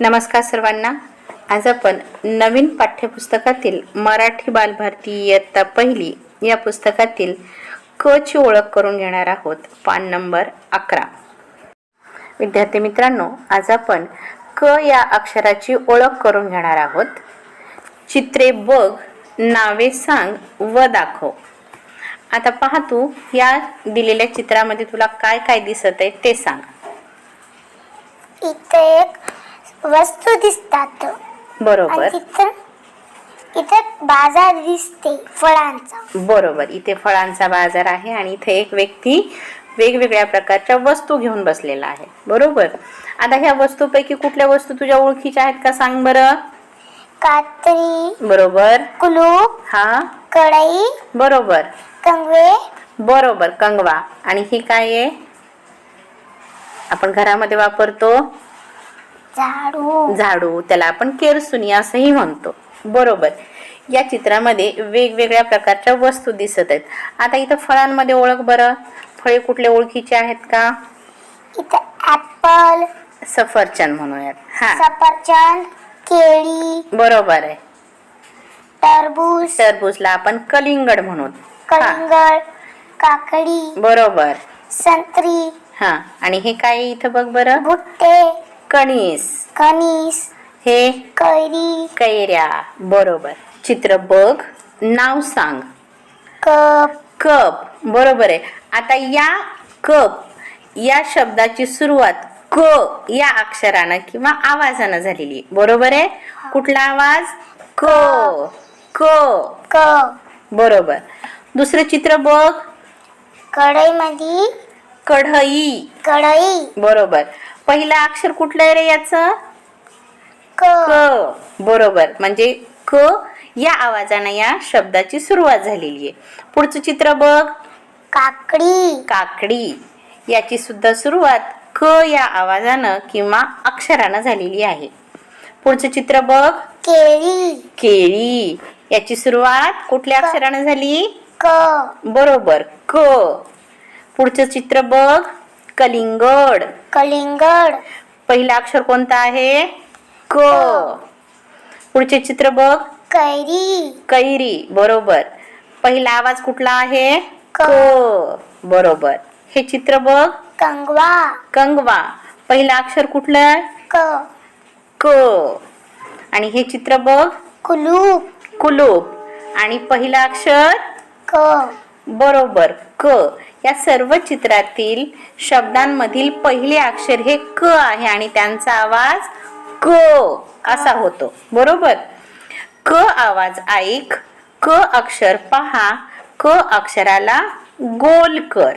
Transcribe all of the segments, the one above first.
नमस्कार सर्वांना. आज आपण नवीन पाठ्यपुस्तकातील मराठी बालभारती इयत्ता पहिली या पुस्तकातील क ची ओळख करून घेणार आहोत. पान नंबर अकरा. विद्यार्थी मित्रांनो आज आपण क या अक्षराची ओळख करून घेणार आहोत. चित्रे बघ नावे सांग व दाखव. आता पहा तू या दिलेल्या चित्रामध्ये तुला काय काय दिसत आहे ते सांग. इथे एक वस्तू दिसतात. बरोबर. आणि इथे बाजार दिसते फळांचा. बरोबर. इथे फळांचा बाजार आहे आणि इथे एक व्यक्ती वेगवेगळ्या प्रकारच्या वस्तू घेऊन बसलेला आहे. बरोबर? आता ह्या वस्तूपैकी कुठल्या वस्तू तुझ्या ओळखीच्या आहेत का सांग बरं? कात्री बरोबर. कुलूप हा? कढई बरोबर. कंगवे. बरोबर कंगवा. आणि ही काय आहे? आपण घरामध्ये वापरतो झाडू. झाडू त्याला आपण केरसुनी असंही म्हणतो. बरोबर. या चित्रामध्ये वेगवेगळ्या प्रकारच्या वस्तू दिसत आहेत. आता इथं फळांमध्ये ओळख बरं. फळे कुठले ओळखीचे आहेत का? इथे ऍपल सफरचंद म्हणूयात. हा. सफरचंद केळी. बरोबर आहे. टरबूज. टरबूजला आपण कलिंगड म्हणून. हा. कलिंगड काकडी. बरोबर. संत्री. हा. आणि हे काय आहे इथं बघ बरं. भुट्टे. कणीस. कणीस. हे? कैरी. कैऱ्या. बरोबर. चित्र बघ नाव सांग. कप. कप. बरोबर आहे. आता या कप या शब्दाची सुरुवात क या अक्षरानं किंवा आवाजानं झालेली. बरोबर आहे? कुठला आवाज? क. क. कप बरोबर. दुसरं चित्र बघ. कढईमध्ये कढई. कढई. बरोबर. पहिलं अक्षर कुठलं आहे रे याचं? क. बरोबर. म्हणजे क या आवाजानं या शब्दाची सुरुवात झालेली आहे. पुढचं चित्र बघ. काकडी. काकडी. याची सुद्धा सुरुवात क या आवाजानं किंवा अक्षरानं झालेली आहे. पुढचं चित्र बघ. केळी. केळी. याची सुरुवात कुठल्या अक्षरानं झाली? क. बरोबर. क. पुढचं चित्र बघ. कलिंगड. कलिंगड. पहिलं अक्षर कोणतं आहे? क. पुढचे चित्र बघ. कैरी. कैरी बरोबर. पहिला आवाज कुठला आहे? क. बरोबर. हे चित्र बघ. कंगवा. कंगवा. पहिलं अक्षर कुठलं आहे? क. क. आणि हे चित्र बघ. कुलूप. कुलूप. आणि पहिलं अक्षर? क. बरोबर. क. या सर्व चित्रातील शब्दांमधील पहिले अक्षर हे क आहे आणि त्यांचा आवाज क असा होतो. बरोबर? क आवाज ऐक क अक्षर पहा क अक्षराला गोल कर.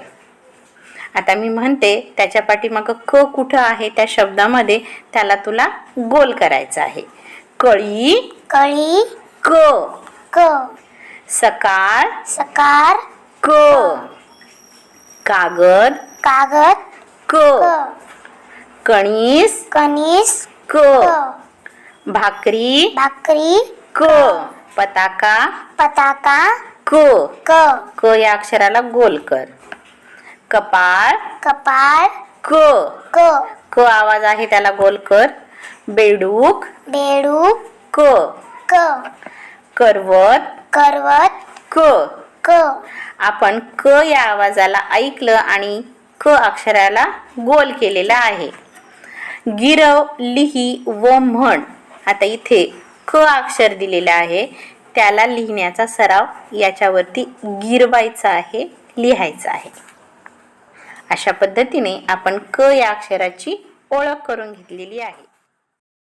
आता मी म्हणते त्याच्या पाठीमागं क कुठं आहे? त्या शब्दामध्ये त्याला तुला गोल करायचं आहे. कळी कळी क. क. सकाळ सकार क. कागद कागद क. कणीस कणीस क. क. भाकरी भाकरी क. पताका पताका क. क. क या अक्षराला गोल कर. कपाळ कपाळ क. क. क आवाज आहे त्याला गोल कर. बेडूक बेडूक क. क. करवत करवत क. क. आपण क या आवाजाला ऐकलं आणि क अक्षराला गोल केलेला आहे. गिरव लिही व म्हण. आता इथे क अक्षर दिलेलं आहे. त्याला लिहिण्याचा सराव याच्यावरती गिरवायचा आहे लिहायचा आहे. अशा पद्धतीने आपण क या अक्षराची ओळख करून घेतलेली आहे.